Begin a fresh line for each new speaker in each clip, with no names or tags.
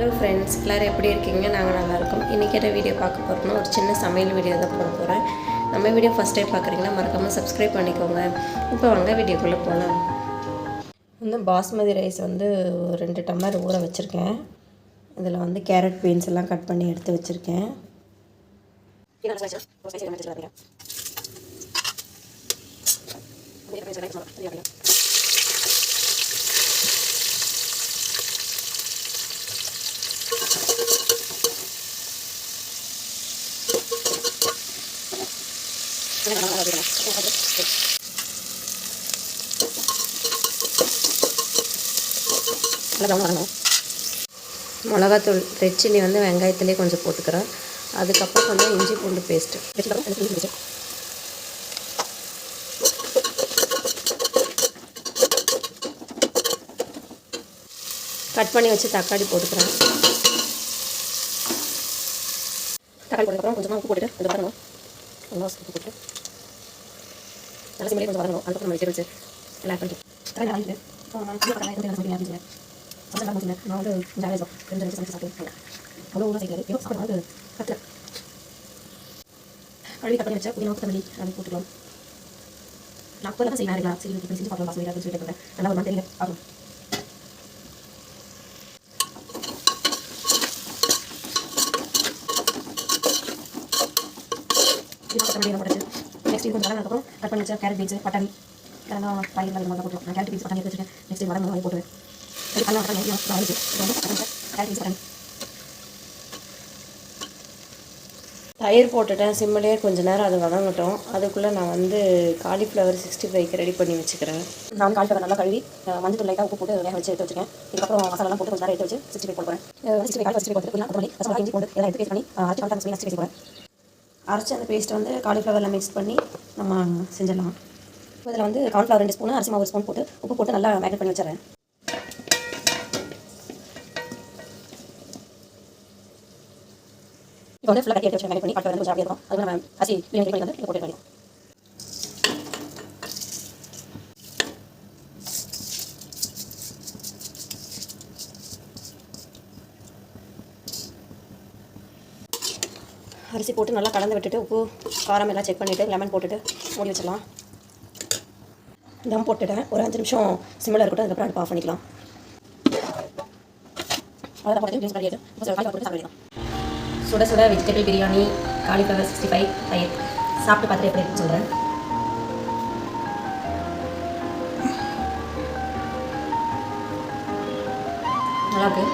Hello friends எல்லோரும் எப்படி இருக்கீங்க? நாங்கள் நல்லாயிருக்கோம் இன்றைக்கி என்ன வீடியோ பார்க்க போகிறோம்னா ஒரு சின்ன சமையல் வீடியோ தான் போட போகிறேன் நம்ம வீடியோ ஃபஸ்ட் டைம் பார்க்குறீங்கன்னா மறக்காமல் சப்ஸ்கிரைப் பண்ணிக்கோங்க. இப்போ வாங்க வீடியோக்குள்ளே போகலாம் வந்து பாஸ்மதி ரைஸ் வந்து ஒரு ரெண்டு டம்ளர் ஊற வச்சுருக்கேன். இதில் வந்து கேரட் பீன்ஸ் எல்லாம் கட் பண்ணி எடுத்து வச்சுருக்கேன். மிளகாத்தூள் ரெட் சில்லி வந்து வெங்காயத்துலேயே கொஞ்சம் போட்டுக்கிறேன். அதுக்கப்புறம் கொஞ்சம் இஞ்சி பூண்டு பேஸ்ட்டு கட் பண்ணி வச்சு தக்காளி போட்டுக்கிறேன். தக்காளி போட்டதுக்கப்புறம் கொஞ்சமாக உப்பு போட்டுட்டு கொஞ்சம் வரணும் நல்லா உப்பு போட்டு நல்லா சிம்மிலே கொஞ்சம் வரணும். அதுக்கப்புறம் நம்ம வெஜிடபிள்ஸ் எல்லாம் ஆட் பண்ணிட்டு தக்காளி வாங்கிட்டு நான் வந்து ஜாலியாக ரெண்டு ரெண்டு சமைச்சு சாப்பிட்டு அவ்வளோ ஊற சேர்க்காது ஏதோ சாப்பிட வந்து கட்டல கழுவி கட் பண்ணி வச்சா புதினா கொத்தமல்லி அது போட்டுக்கலாம். நான் அப்போ தான் செய்யலாம் இருக்கா சரி இப்படி செஞ்சு பார்க்கலாம் பாஸ் அப்படின்னு சொல்லிட்டு இருக்கேன் நல்லா ஒரு மாதிரி தெரியல. பார்க்கலாம். புதினா கொத்தமல்லி எல்லாம் போட்டு நெக்ஸ்ட் இது கொஞ்சம் வளர்ந்ததுக்கப்புறம் கட் பண்ணி வச்சா கேரட் பீன்ஸ் பட்டாணி இதெல்லாம் காய்கறி மாதிரி போட்டுருக்கேன் கேரட் பீன்ஸ் பட்டாணி எடுத்து வச்சுருக்கேன். நெக்ஸ்ட் இது வளர்ந்து வாங்கி போட்டுருவேன் பண்ணலாம் பண்ணலாம் இது கேரட் பீன்ஸ் பட்டாணி தயிர் போட்டுட்டேன். சிம்மிலே கொஞ்ச நேரம் அது வதங்கட்டும். அதுக்குள்ளே நான் வந்து காலிஃப்ளவர் சிக்ஸ்டி ஃபைவ்க்கு ரெடி பண்ணி வச்சுக்கிறேன். நான் காலிஃப்ளவர் நல்லா கழுவி மஞ்சள் லைட்டாக உப்பு போட்டு வேக வச்சு எடுத்து வச்சுருக்கேன் இதுக்கப்புறம் மசாலாலாம் போட்டு கொஞ்சம் நேரம் எடுத்து வச்சு சிக்ஸ்டி ஃபைவ் போட போகிறேன் சிக்ஸ்டி ஃபைவ் சிக்ஸ்டி ஃபைவ் போட்டு கொத்தமல்லி ரசம் இஞ்சி போட்டு எல்லாம் எடுத்து பேஸ்ட் பண்ணி அரைச்சி பண்ணி சிக்ஸ்டி போகிறேன் அரைச்சி அந்த பேஸ்ட்டை வந்து காலிஃப்ளவரில் மிக்ஸ் பண்ணி நம்ம செஞ்சிடலாம். இப்போ இதில் வந்து கார்ன்ஃப்ளவர் ரெண்டு ஸ்பூன் அரிசி மாவு ஒரு ஸ்பூன் போட்டு உப்பு போட்டு நல்லா மேக்னேட் பண்ணி வச்சிடறேன். இப்போ வந்து ஃபுல்லாக கட்டி எடுத்து வச்சு மேனேஜ் பண்ணி காட்டு வந்து கொஞ்சம் அப்படியே இருக்கும். அதுக்கு நம்ம அரிசி பிரியாணி பண்ணி வந்து போட்டு அரிசி போட்டு நல்லா கலந்து விட்டுட்டு உப்பு காரம் எல்லாம் செக் பண்ணிவிட்டு லெமன் போட்டுட்டு மூடி வச்சிடலாம். தம் போட்டுட்டேன். ஒரு அஞ்சு நிமிஷம் சிம்மில் இருக்கட்டும் அதுக்கப்புறம் அடுப்பு ஆஃப் பண்ணிக்கலாம். அவ்வளோதான் போட்டு பண்ணிட்டு கொஞ்சம் போட்டு சாப்பிடலாம் சுட சுட vegetable biryani cauliflower sixty five தயிர். சாப்பிட்டு பார்த்துட்டு எப்படி சொல்கிறேன் நல்லா இருக்கு.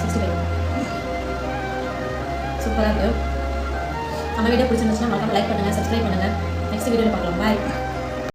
சிக்ஸ்டி ஃபைவ் சூப்பராக இருக்கு நம்ம வீடியோ பிடிச்சிருந்துச்சுன்னா மறக்காம லைக் பண்ணுங்கள் சப்ஸ்கிரைப் பண்ணுங்கள் நெக்ஸ்ட் வீடியோவில் பார்க்கலாம். பாய்